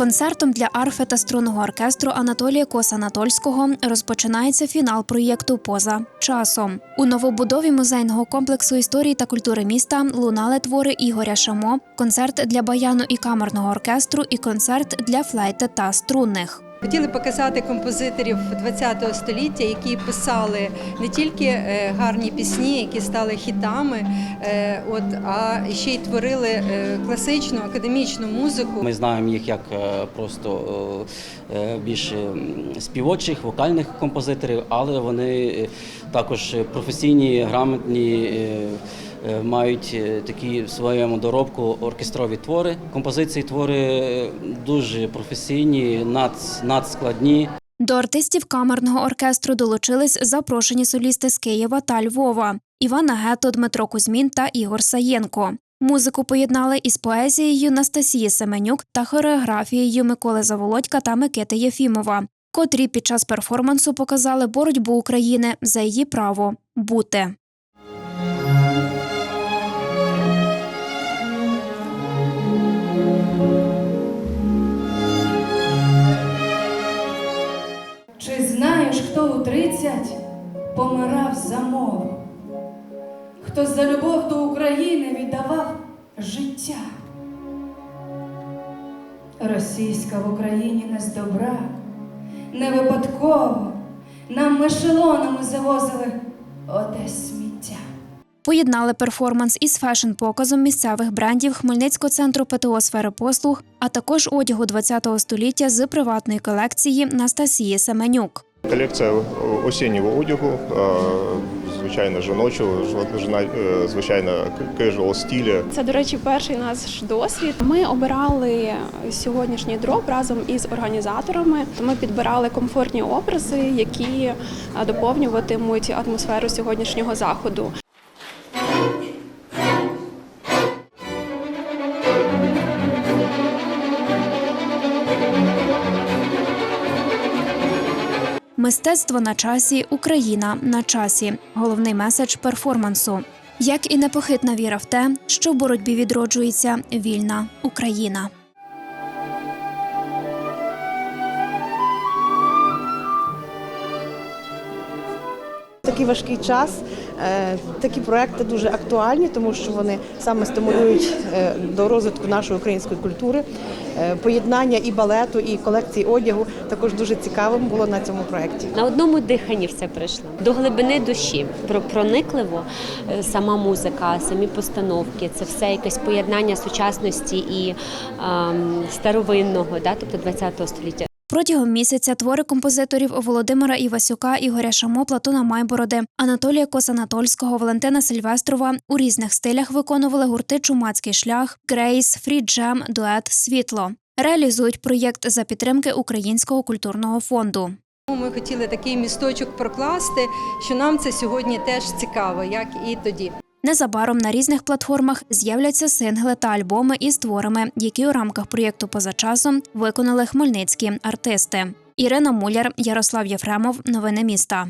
Концертом для арфи та струнного оркестру Анатолія Коса-Анатольського розпочинається фінал проєкту Поза часом. У новобудові музейного комплексу історії та культури міста лунали твори Ігоря Шамо, концерт для баяну і камерного оркестру і концерт для флейти та струнних. Хотіли показати композиторів ХХ століття, які писали не тільки е, гарні пісні, які стали хітами, е, от, а ще й творили е, класичну академічну музику. Ми знаємо їх як просто більш е, співочих, вокальних композиторів, але вони також професійні, грамотні. Е, Мають е, такі в своєму доробку оркестрові твори. Композиції твори е, дуже професійні, над, надскладні. До артистів камерного оркестру долучились запрошені солісти з Києва та Львова Івана Гето, Дмитро Кузьмін та Ігор Саєнко. Музику поєднали із поезією Настасії Семенюк та хореографією Миколи Заволодька та Микити Єфімова, котрі під час перформансу показали боротьбу України за її право бути. Тридцять помирав за мову? Хто за любов до України віддавав життя? Російська в Україні не з добра, не випадково нам ешелонами завозили оте сміття. Поєднали перформанс із фешн-показом місцевих брендів Хмельницького центру ПТО сфери послуг, а також одягу ХХ століття з приватної колекції Настасії Семенюк. Колекція осіннього одягу, е, звичайно, жіночого, е, звичайно, casual стилі. Це, до речі, перший наш досвід. Ми обирали сьогоднішній дроп разом із організаторами. Ми підбирали комфортні образи, які е, доповнюватимуть атмосферу сьогоднішнього заходу. Мистецтво на часі, Україна на часі. Головний меседж перформансу. Як і непохитна віра в те, що в боротьбі відроджується вільна Україна. Такий важкий час. Е, Такі проекти дуже актуальні, тому що вони саме стимулюють е, до розвитку нашої української культури. Е, Поєднання і балету, і колекції одягу також дуже цікавим було на цьому проекті. На одному диханні все прийшло до глибини душі. Про проникливо сама музика, самі постановки, це все якесь поєднання сучасності і ем, старовинного, да, тобто ХХ століття. Протягом місяця твори композиторів Володимира Івасюка, Ігоря Шамо, Платона Майбороди, Анатолія Косанатольського, Валентина Сильвестрова у різних стилях виконували гурти Чумацький шлях, Грейс, Фріджем, Дует, Світло. Реалізують проєкт за підтримки Українського культурного фонду. Ми хотіли такий місточок прокласти, що нам це сьогодні теж цікаво, як і тоді. Незабаром на різних платформах з'являться сингли та альбоми із творами, які у рамках проєкту поза часом виконали хмельницькі артисти. Ірина Муляр, Ярослав Єфремов. Новини міста.